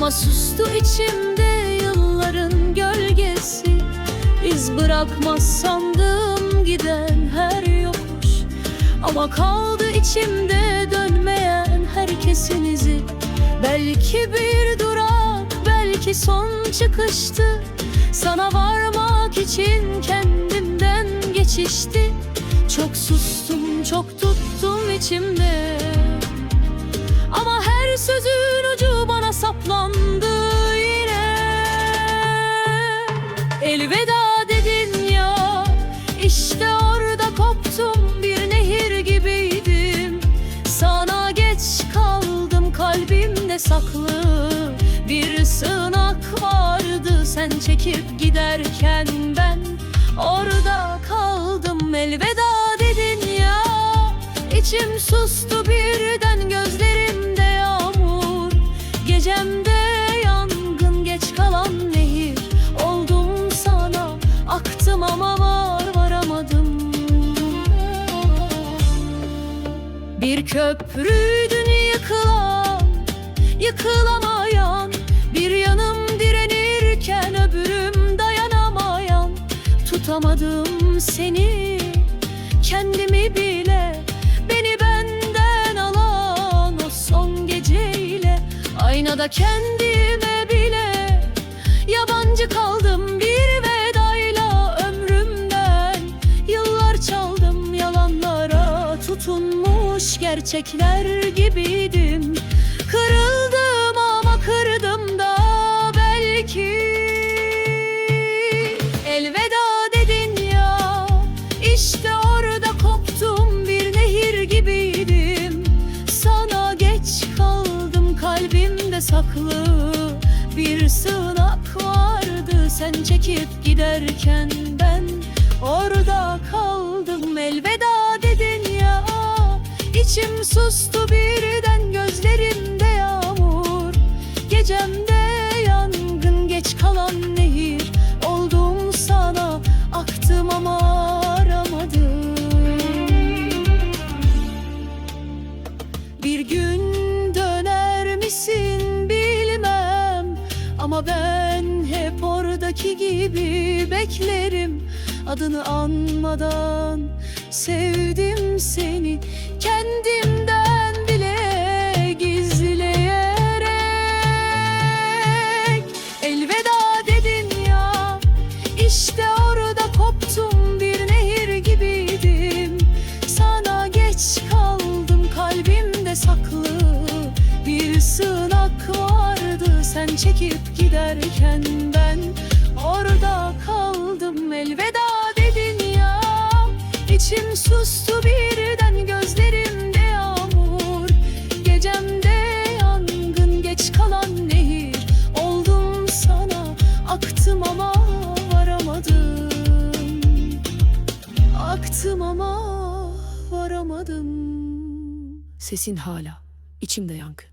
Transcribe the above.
Ama sustu içimde yılların gölgesi. İz bırakmaz sandım giden her yokuş. Ama kaldı içimde dönmeyen herkesin izi. Belki bir durak belki son çıkıştı. Sana varmak için kendimden geçişti. Çok sustum çok tuttum içimde Elveda dedin ya. İşte orada koptum bir nehir gibiydim. Sana geç kaldım kalbimde saklı. Bir sığınak vardı sen çekip giderken ben Orada kaldım. Elveda dedin ya İçim sustu birden Bir köprüydün yıkılan Yıkılamayan Bir yanım direnirken öbürüm dayanamayan Tutamadım seni Kendimi bile Beni benden alan o son geceyle Aynada kendime bile Yabancı kaldım tutunmuş gerçekler gibiydim. Kırıldım ama kırdım da belki. Elveda dedin ya işte orada koptum bir nehir gibiydim. Sana geç kaldım kalbimde saklı. Bir sığınak vardı sen çekip giderken ben Orada kaldım. Elveda İçim sustu birden gözlerimde yağmur. Gecemde yangın geç kalan nehir. Oldum sana aktım ama aramadım. Bir gün döner misin bilmem Ama ben hep oradaki gibi beklerim. Adını anmadan sevdim seni Kendimden bile gizleyerek. Elveda dedin ya işte orada koptum bir nehir gibiydim. Sana geç kaldım kalbimde saklı Bir sığınak vardı. Sen çekip giderken ben Orada kaldım. Elveda İçim sustu birden gözlerimde yağmur. Gecemde yangın geç kalan nehir. Oldum sana aktım ama varamadım. Aktım ama varamadım. Sesin hala içimde yankı.